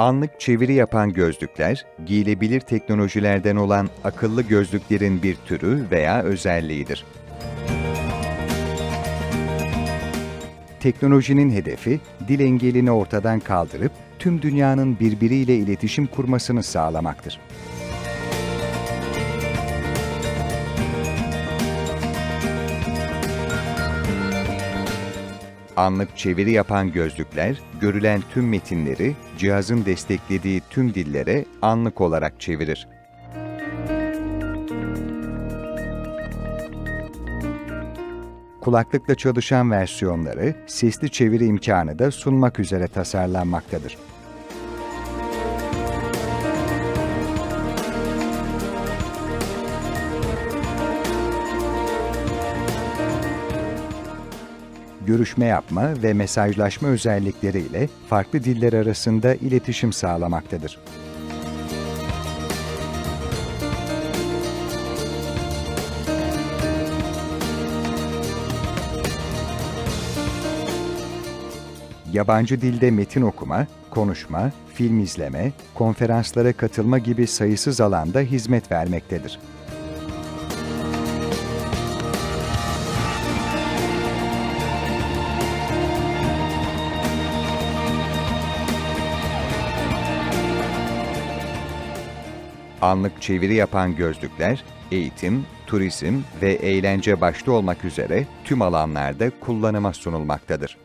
Anlık çeviri yapan gözlükler, giyilebilir teknolojilerden olan akıllı gözlüklerin bir türü veya özelliğidir. Teknolojinin hedefi, dil engelini ortadan kaldırıp tüm dünyanın birbiriyle iletişim kurmasını sağlamaktır. Anlık çeviri yapan gözlükler, görülen tüm metinleri cihazın desteklediği tüm dillere anlık olarak çevirir. Kulaklıkla çalışan versiyonları sesli çeviri imkanı da sunmak üzere tasarlanmaktadır. Görüşme yapma ve mesajlaşma özellikleriyle farklı diller arasında iletişim sağlamaktadır. Yabancı dilde metin okuma, konuşma, film izleme, konferanslara katılma gibi sayısız alanda hizmet vermektedir. Anlık çeviri yapan gözlükler, eğitim, turizm ve eğlence başta olmak üzere tüm alanlarda kullanıma sunulmaktadır.